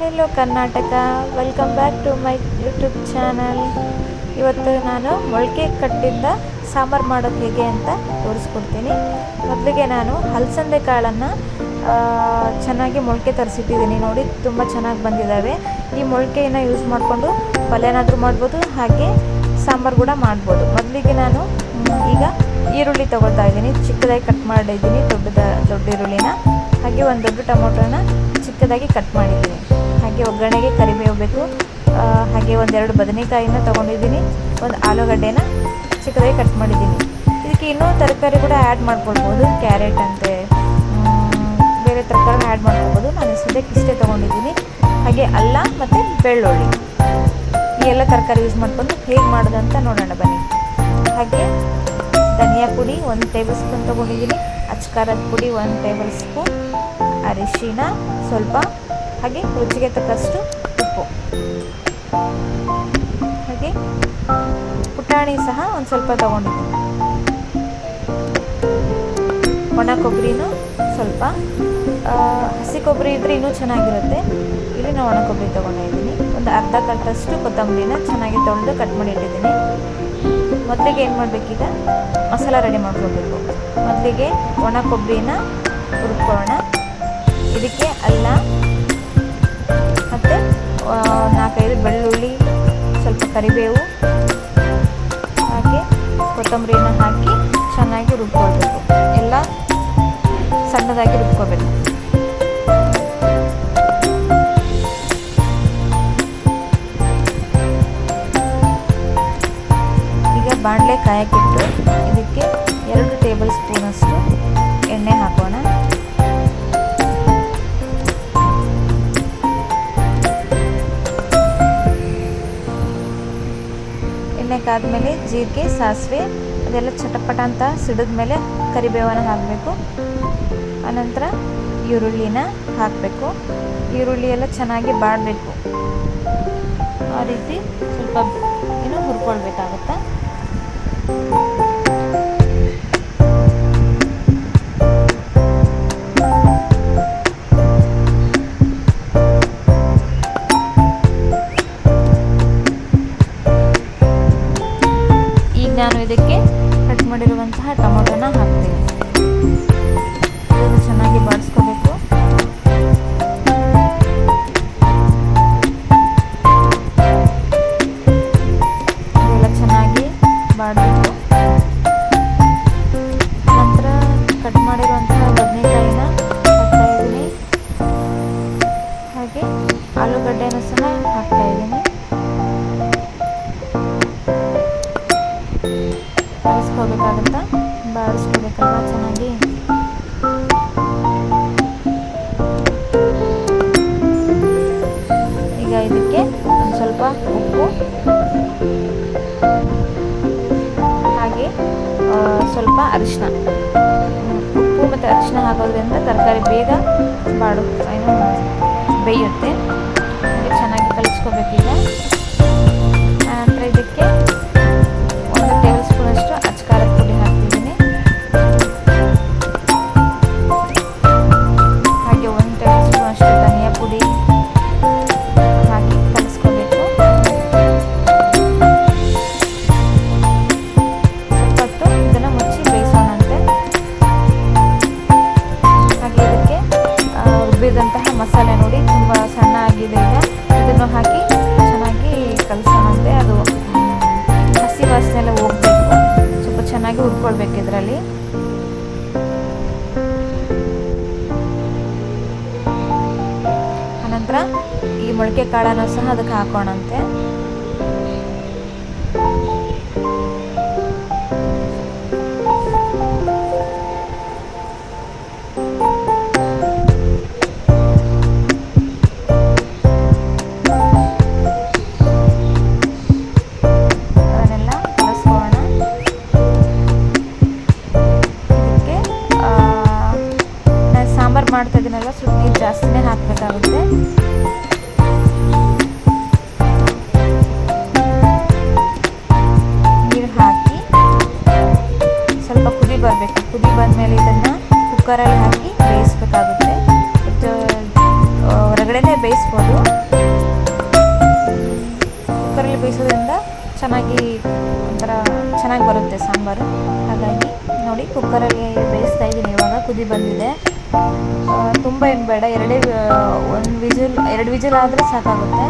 Hello Karnataka welcome back to my YouTube channel ಇವತ್ತು ನಾನು ಮೊಳಕೆ ಕಟ್ಟಿಂದ ಸಾಂಬಾರು ಮಾಡೋದು ಹೇಗೆ ಅಂತ ತೋರಿಸ್ಕೊಡ್ತೀನಿ. ಮೊದಲಿಗೆ ನಾನು ಹಲಸಂದೆ ಕಾಳನ್ನು ಚೆನ್ನಾಗಿ ಮೊಳಕೆ ತರಿಸಿಟ್ಟಿದ್ದೀನಿ. ನೋಡಿ, ತುಂಬ ಚೆನ್ನಾಗಿ ಬಂದಿದ್ದಾವೆ. ಈ ಮೊಳಕೆಯನ್ನು ಯೂಸ್ ಮಾಡಿಕೊಂಡು ಪಲ್ಯನಾದರೂ ಮಾಡ್ಬೋದು, ಹಾಗೆ ಸಾಂಬಾರು ಕೂಡ ಮಾಡ್ಬೋದು. ಮೊದಲಿಗೆ ನಾನು ಈಗ ಈರುಳ್ಳಿ ತೊಗೊಳ್ತಾ ಇದ್ದೀನಿ. ಚಿಕ್ಕದಾಗಿ ಕಟ್ ಮಾಡಿದ್ದೀನಿ ದೊಡ್ಡದ, ದೊಡ್ಡ ಈರುಳ್ಳಿನ. ಹಾಗೆ ಒಂದು ದೊಡ್ಡ ಟೊಮೊಟೊನ ಚಿಕ್ಕದಾಗಿ ಕಟ್ ಮಾಡಿದ್ದೀನಿ. ಹಾಗೆ ಒಗ್ಗರಣೆಗೆ ಕರಿಬೇವು ಬೇಕು. ಹಾಗೆ ಒಂದೆರಡು ಬದನೆಕಾಯಿನ ತೊಗೊಂಡಿದ್ದೀನಿ. ಒಂದು ಆಲೂಗಡ್ಡೆನ ಚಿಕ್ಕದಾಗಿ ಕಟ್ ಮಾಡಿದ್ದೀನಿ. ಇದಕ್ಕೆ ಇನ್ನೂ ತರಕಾರಿ ಕೂಡ ಆ್ಯಡ್ ಮಾಡ್ಕೊಳ್ಬೋದು. ಕ್ಯಾರೆಟ್ ಅಂತೆ ಬೇರೆ ತರಕಾರಿ ಆ್ಯಡ್ ಮಾಡ್ಕೊಬೋದು ನಾನು ಸದ್ಯಕ್ಕೆ ಇಷ್ಟೇ ತೊಗೊಂಡಿದ್ದೀನಿ. ಹಾಗೆ ಅಲ್ಲ ಮತ್ತು ಬೆಳ್ಳುಳ್ಳಿ. ಈ ಎಲ್ಲ ತರಕಾರಿ ಯೂಸ್ ಮಾಡಿಕೊಂಡು ಹೇಗೆ ಮಾಡೋದು ಅಂತ ನೋಡೋಣ ಬನ್ನಿ. ಹಾಗೆ ಧನಿಯಾ ಪುಡಿ ಒಂದು ಟೇಬಲ್ ಸ್ಪೂನ್ ತೊಗೊಂಡಿದ್ದೀನಿ. ಅಚ್ಕಾರದ ಪುಡಿ ಒಂದು ಟೇಬಲ್ ಸ್ಪೂನ್ ಅರಿಶಿನ ಸ್ವಲ್ಪ ಹಾಗೆ ರುಚಿಗೆ ತಕ್ಕಷ್ಟು ಉಪ್ಪು. ಹಾಗೆ ಪುಟಾಣಿ ಸಹ ಒಂದು ಸ್ವಲ್ಪ ತಗೊಂಡಿದ್ದೆ. ಒಣ ಕೊಬ್ಬರಿನೂ ಸ್ವಲ್ಪ ಹಸಿ ಕೊಬ್ಬರಿ ಇದ್ದರೆ ಇನ್ನೂ ಚೆನ್ನಾಗಿರುತ್ತೆ. ಇಲ್ಲಿ ನಾವು ಒಣ ಕೊಬ್ಬರಿ ತೊಗೊಂಡಿದ್ದೀನಿ ಒಂದು ಅರ್ಧ ಕಟ್ಟಷ್ಟು ಕೊತ್ತಂಬರಿನ ಚೆನ್ನಾಗಿ ತೊಳೆದು ಕಟ್ ಮಾಡಿ ಇಟ್ಟಿದ್ದೀನಿ. ಮೊದಲಿಗೆ ಏನು ಮಾಡಬೇಕೀಗ? ಮಸಾಲ ರೆಡಿ ಮಾಡ್ಕೊಳ್ಬೇಕು ಮೊದಲಿಗೆ ಒಣ ಕೊಬ್ಬರಿನ ಹುರ್ಕೊಳ್ಳೋಣ. ಇದಕ್ಕೆ ಅಲ್ಲ ಕರಿಬೇವು ಹಾಗೆ ಕೊತ್ತಂಬರಿನ ಹಾಕಿ ಚೆನ್ನಾಗಿ ರುಬ್ಕೊಳ್ಬೇಕು. ಎಲ್ಲ ಸಣ್ಣದಾಗಿ ರುಬ್ಕೋಬೇಕು. ಈಗ ಬಾಣಲೆ ಕಾಯಕ್ಕಿಟ್ಟು ಇದಕ್ಕೆ ಎರಡು ಟೇಬಲ್ ಸ್ಪೂನಷ್ಟು ಎಣ್ಣೆ ಹಾಕೋಣ. ಕಾದ್ಮೇಲೆ ಜೀರಿಗೆ, ಸಾಸಿವೆ, ಅದೆಲ್ಲ ಚಟಪಟ ಅಂತ ಸಿಡಿದ ಮೇಲೆ ಕರಿಬೇವನ್ನು ಹಾಕಬೇಕು. ಆನಂತರ ಈರುಳ್ಳಿನ ಹಾಕಬೇಕು. ಈರುಳ್ಳಿ ಎಲ್ಲ ಚೆನ್ನಾಗಿ ಬಾಡಬೇಕು. ಆ ರೀತಿ ಸ್ವಲ್ಪ ಏನು ಹುರ್ಕೊಳ್ಬೇಕಾಗತ್ತೆ. ಟೊಮೊಟೊನ ಹಾಕ್ತೀವಿ ಚೆನ್ನಾಗಿ ಬಾಡಿಸ್ಕೋಬೇಕು. ಎಲ್ಲ ಚೆನ್ನಾಗಿ ಬಾಡಬೇಕು ನಂತರ ಕಟ್ ಮಾಡಿರುವಂತಹ ಬದನೆಕಾಯಿನ ಹಾಕ್ತಾ ಇದ್ದೀನಿ. ಹಾಗೆ ಆಲೂಗಡ್ಡೆನ ಸಹ ಹಾಕ್ತಾ ಇದ್ದೀನಿ. ಬಾಡಿಸ್ಕೋಬೇಕಲ್ವ ಚೆನ್ನಾಗಿ. ಈಗ ಇದಕ್ಕೆ ಒಂದು ಸ್ವಲ್ಪ ಉಪ್ಪು. ಹಾಗೆ ಸ್ವಲ್ಪ ಅರಿಶಿನ ಉಪ್ಪು ಮತ್ತು ಅರಿಶಿನ ಹಾಕೋದ್ರಿಂದ ತರಕಾರಿ ಬೇಗ ಬಾಡು, ಏನು, ಬೇಯುತ್ತೆ. ಚೆನ್ನಾಗಿ ಕಲಿಸ್ಕೋಬೇಕೀಗ. ಆನಂತರ ಇದಕ್ಕೆ ಇದರಲ್ಲಿ? ಅನಂತರ ಈ ಮೊಳಕೆ ಕಾಳನ್ನು ಸಹ ಅದಕ್ಕೆ ಹಾಕೋಣಂತೆ. ಚೆನ್ನಾಗಿ ಬರುತ್ತೆ ಸಾಂಬಾರು. ಹಾಗಾಗಿ ನೋಡಿ ಕುಕ್ಕರಲ್ಲಿ ಬೇಯಿಸ್ತಾ ಇದ್ದೀನಿ ಇವಾಗ, ಕುದಿ ಬಂದಿದೆ. ತುಂಬ ಏನು ಬೇಡ, ಎರಡೇ ಒಂದು ವಿಜಿಲ್, ಎರಡು ವಿಜಿಲ್ ಆದರೆ ಸಾಕಾಗುತ್ತೆ.